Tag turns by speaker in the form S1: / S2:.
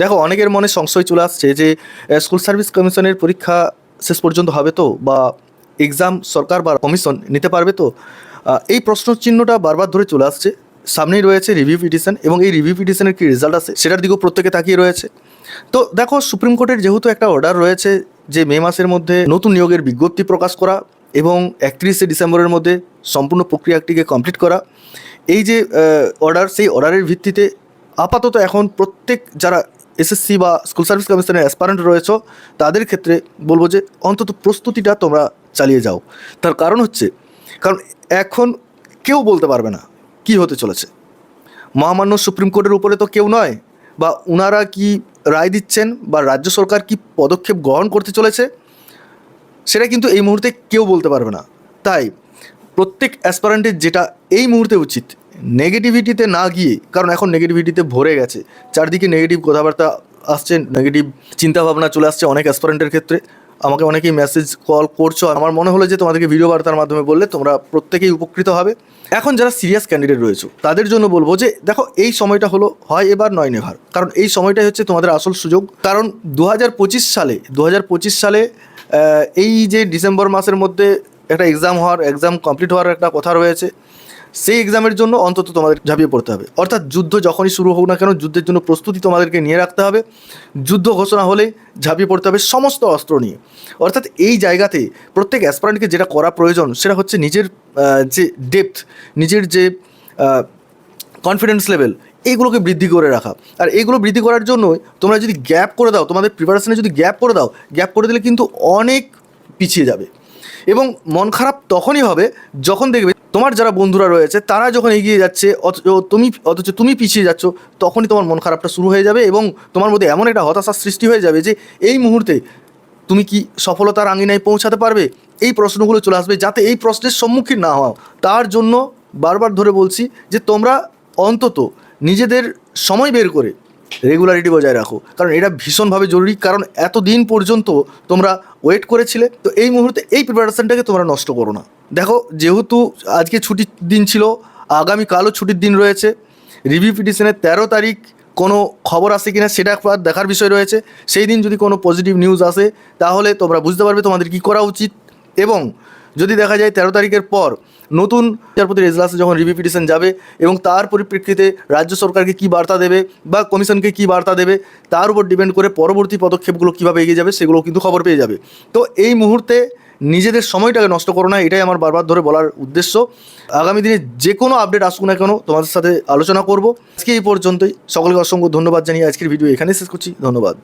S1: দেখো, অনেকের মনে সংশয় চলে আসছে যে স্কুল সার্ভিস কমিশনের পরীক্ষা শেষ পর্যন্ত হবে তো? বা এক্সাম সরকার বা কমিশন নিতে পারবে তো? এই প্রশ্ন চিহ্নটা বারবার ধরে চলে আসছে। সামনেই রয়েছে রিভিউ পিটিশন এবং এই রিভিউ পিটিশনের কি রেজাল্ট আছে সেটার দিকেও প্রত্যেকে তাকিয়ে রয়েছে। তো দেখো সুপ্রিম কোর্টের যেহেতু একটা অর্ডার রয়েছে যে, মে মাসের মধ্যে নতুন নিয়োগের বিজ্ঞপ্তি প্রকাশ করা এবং একত্রিশে ডিসেম্বরের মধ্যে সম্পূর্ণ প্রক্রিয়াটিকে কমপ্লিট করা, এই যে অর্ডার সেই অর্ডারের ভিত্তিতে আপাতত এখন প্রত্যেক যারা এসএসসি বা স্কুল সার্ভিস কমিশনের অ্যাসপারেন্ট রয়েছে, তাদের ক্ষেত্রে বলব যে অন্তত প্রস্তুতিটা তোমরা চালিয়ে যাও। তার কারণ হচ্ছে, কারণ এখন কেউ বলতে পারবে না কি হতে চলেছে। মহামান্য সুপ্রিম কোর্টের উপরে তো কেউ নয়, বা ওনারা কি রায় দিচ্ছেন, বা রাজ্য সরকার কি পদক্ষেপ গ্রহণ করতে চলেছে, সেটা কিন্তু এই মুহূর্তে কেউ বলতে পারবে না। তাই প্রত্যেক অ্যাসপারেন্টের যেটা এই মুহূর্তে উচিত নেগেটিভিটিতে না গিয়ে, কারণ এখন নেগেটিভিটিতে ভরে গেছে, চারদিকে নেগেটিভ কথাবার্তা আসছে নেগেটিভ চিন্তাভাবনা চলে আসছে অনেক অ্যাসপারেন্টের ক্ষেত্রে। আমাকে অনেকেই মেসেজ কল করছ আমার মনে হলো যে তোমাদেরকে ভিডিও বার্তার মাধ্যমে বললে তোমরা প্রত্যেকেই উপকৃত হবে। এখন যারা সিরিয়াস ক্যান্ডিডেট রয়েছে, তাদের জন্য বলব যে, দেখো, এই সময়টা হলো, হয় এবার, নয় নেভার। কারণ এই সময়টাই হচ্ছে তোমাদের আসল সুযোগ। কারণ দু হাজার পঁচিশ সালে দু হাজার পঁচিশ সালে এই যে ডিসেম্বর মাসের মধ্যে একটা এক্সাম হওয়ার এক্সাম কমপ্লিট হওয়ার একটা কথা রয়েছে। সেই এক্সামের জন্য অন্তত তোমাদের ঝাঁপিয়ে পড়তে হবে। অর্থাৎ যুদ্ধ যখনই শুরু হোক না কেন, যুদ্ধের জন্য প্রস্তুতি তোমাদেরকে নিয়ে রাখতে হবে। যুদ্ধ ঘোষণা হলে ঝাঁপিয়ে পড়তে হবে সমস্ত অস্ত্র নিয়ে। অর্থাৎ এই জায়গাতে প্রত্যেক অ্যাসপারেন্টকে যেটা করা প্রয়োজন, সেটা হচ্ছে নিজের যে ডেপথ নিজের যে কনফিডেন্স লেভেল এইগুলোকে বৃদ্ধি করে রাখা। আর এইগুলো বৃদ্ধি করার জন্য তোমরা যদি গ্যাপ করে দাও, তোমাদের প্রিপারেশনে যদি গ্যাপ করে দাও গ্যাপ করে দিলে কিন্তু অনেক পিছিয়ে যাবে। এবং মন খারাপ তখনই হবে যখন দেখবে তোমার যারা বন্ধুরা রয়েছে, তারা যখন এগিয়ে যাচ্ছে অথচ তুমি অথচ তুমি পিছিয়ে যাচ্ছ, তখনই তোমার মন খারাপটা শুরু হয়ে যাবে এবং তোমার মধ্যে এমন একটা হতাশার সৃষ্টি হয়ে যাবে যে, এই মুহূর্তে তুমি কি সফলতার আঙিনায় পৌঁছাতে পারবে? এই প্রশ্নগুলো চলে আসবে যাতে এই প্রশ্নের সম্মুখীন না হও। তার জন্য বারবার ধরে বলছি যে, তোমরা অন্তত নিজেদের সময় বের করে রেগুলারিটি বজায় রাখো। কারণ এটা ভীষণভাবে জরুরি, কারণ এতদিন পর্যন্ত তোমরা ওয়েট করেছিলে, তো এই মুহূর্তে এই প্রিপারেশনটাকে তোমরা নষ্ট করো না। দেখো, যেহেতু আজকে ছুটির দিন ছিল, আগামীকালও ছুটির দিন রয়েছে রিভিউ পিটিশনের তেরো তারিখ কোনো খবর আসে কিনা সেটা দেখার বিষয় রয়েছে। সেই দিন যদি কোনো পজিটিভ নিউজ আসে, তাহলে তোমরা বুঝতে পারবে তোমাদের কী করা উচিত। এবং যদি দেখা যায় তেরো তারিখের পর নতুন বিচারপতি এজলাসে যখন রিভিউ পিটিশন যাবে এবং তার পরিপ্রেক্ষিতে রাজ্য সরকারকে কী বার্তা দেবে বা কমিশনকে কী বার্তা দেবে, তার উপর ডিপেন্ড করে পরবর্তী পদক্ষেপগুলো কীভাবে এগিয়ে যাবে সেগুলো কিন্তু খবর পেয়ে যাবে। তো এই মুহূর্তে নিজেদের সময়টাকে নষ্ট করো না, এটাই আমার বারবার ধরে বলার উদ্দেশ্য। আগামী দিনে যে কোনো আপডেট আসুক না কেন, তোমাদের সাথে আলোচনা করব। আজকে এই পর্যন্তই। সকলকে অসংখ্য ধন্যবাদ জানিয়ে আজকের ভিডিও এখানে শেষ করছি। ধন্যবাদ।